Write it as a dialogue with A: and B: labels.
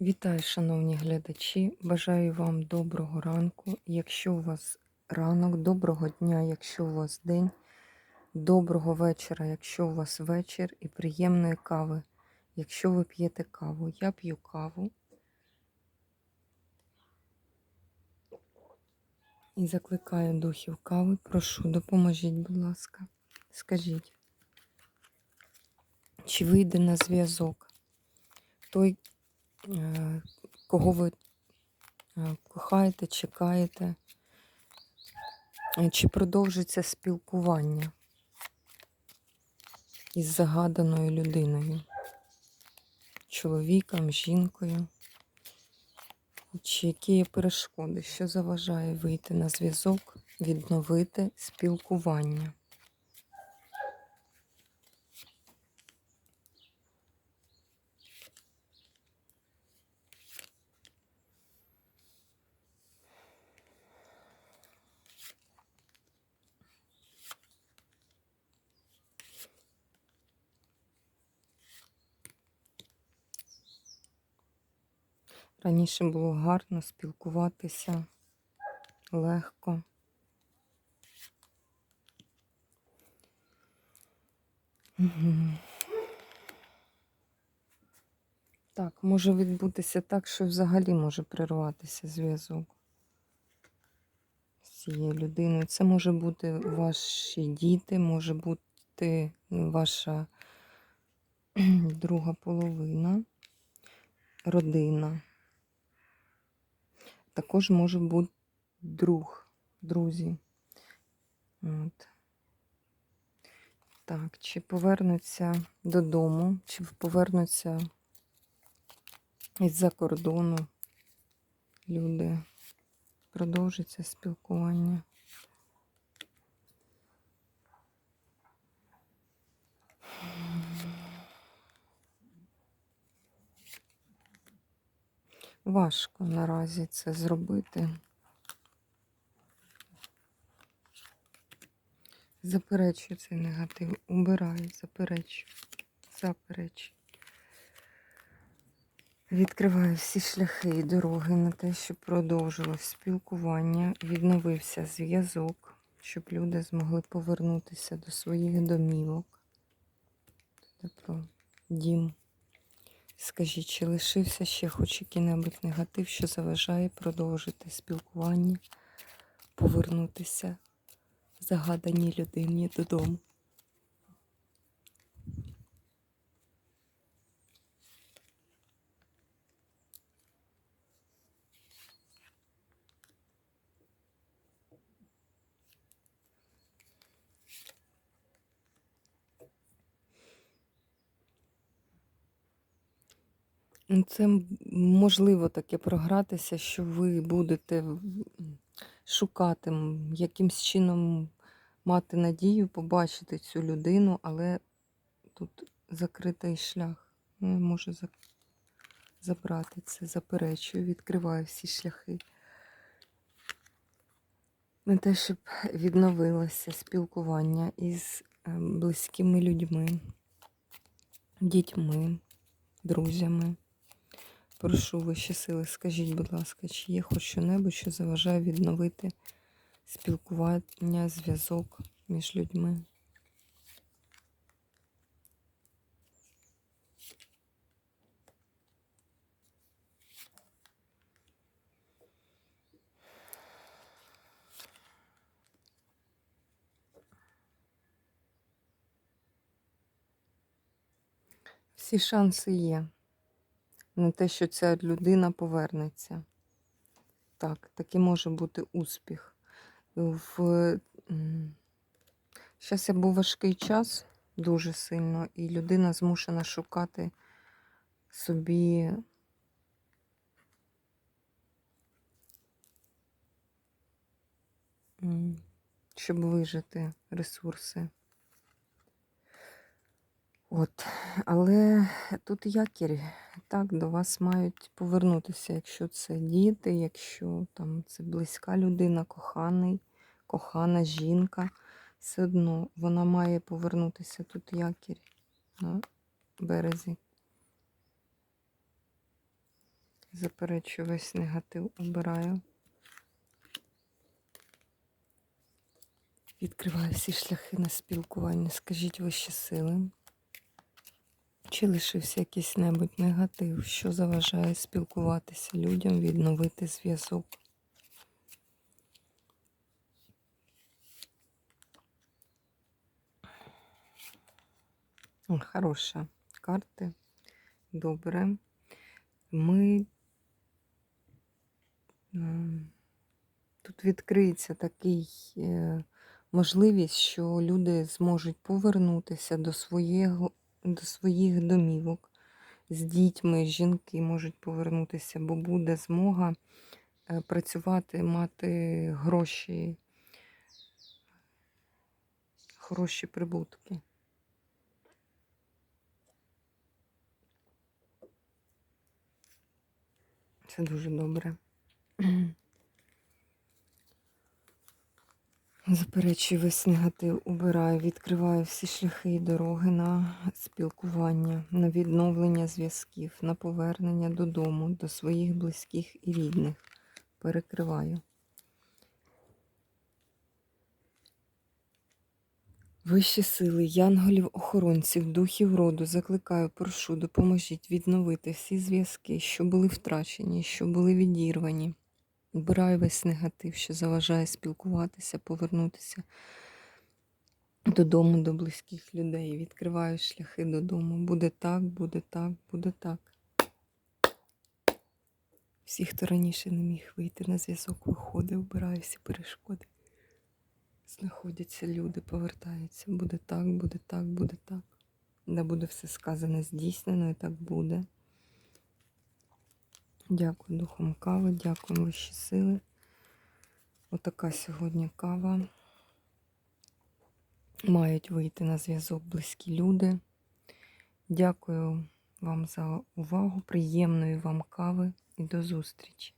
A: Вітаю, шановні глядачі. Бажаю вам доброго ранку. Якщо у вас ранок, доброго дня, якщо у вас день, доброго вечора, якщо у вас вечір, і приємної кави, якщо ви п'єте каву. Я п'ю каву. І закликаю духів кави. Прошу, допоможіть, будь ласка. Скажіть, чи вийде на зв'язок той, кого ви е, кохаєте, чекаєте, Е, чи продовжиться спілкування із загаданою людиною, чоловіком, жінкою, чи які є перешкоди, що заважає вийти на зв'язок, відновити спілкування. Раніше було гарно спілкуватися легко. Мгм. Так, може відбутися так, що взагалі може прерватися зв'язок з цією людиною. Це може бути ваші діти, може бути ваша друга половина, родина. Також може бути друг, друзі. От. Так, чи повернуться додому, чи повернуться із-за кордону люди. Продовжиться спілкування. Важко наразі це зробити. Заперечую цей негатив. Убираю, заперечую, заперечую. Відкриваю всі шляхи і дороги на те, щоб продовжилось спілкування, відновився зв'язок, щоб люди змогли повернутися до своїх домівок. Це про дім. Скажіть, чи лишився ще хоч який-небудь негатив, що заважає продовжити спілкування, повернутися загаданій людині додому? Це можливо таке програтися, що ви будете шукати, якимсь чином мати надію побачити цю людину, але тут закритий шлях. Ну, я можу забрати це, заперечую, відкриваю всі шляхи. На те, щоб відновилося спілкування із е, близькими людьми, дітьми, друзями. Прошу вищі сили, скажіть, будь ласка, чи є хоч що-небудь, що заважає відновити спілкування, зв'язок між людьми? Всі шанси є на те, що ця людина повернеться. Так, такий може бути успіх. В... Зараз був важкий час дуже сильно, і людина змушена шукати собі щоб вижити ресурси. От, але тут якір, так, до вас мають повернутися, якщо це діти, якщо там це близька людина, коханий, кохана жінка, все одно вона має повернутися тут якір на березі. Заперечую весь негатив, обираю. Відкриваю всі шляхи на спілкування. Скажіть вищі сили. Чи лишився якийсь небудь негатив, що заважає спілкуватися людям, відновити зв'язок? Хороша карти. Добре. Ми тут відкриється такий е, можливість, що люди зможуть повернутися до своєго, до своїх домівок з дітьми, жінки можуть повернутися, бо буде змога е, працювати, мати гроші, хороші прибутки. Це дуже добре. Заперечую весь негатив, убираю, відкриваю всі шляхи і дороги на спілкування, на відновлення зв'язків, на повернення додому, до своїх близьких і рідних. Перекриваю. Вищі сили, янголів, охоронців, духів роду, закликаю, прошу, допоможіть відновити всі зв'язки, що були втрачені, що були відірвані. Убираю весь негатив, що заважає спілкуватися, повернутися додому, до близьких людей. Відкриваю шляхи додому. Буде так, буде так, буде так. Всі, хто раніше не міг вийти на зв'язок, виходить, вбираю всі перешкоди. Знаходяться люди, повертаються. Буде так, буде так, буде так. Да буде все сказане, здійснено і так буде. Дякую духом кави, дякую вищі сили. Отака сьогодні кава. Мають вийти на зв'язок близькі люди. Дякую вам за увагу, приємної вам кави і до зустрічі!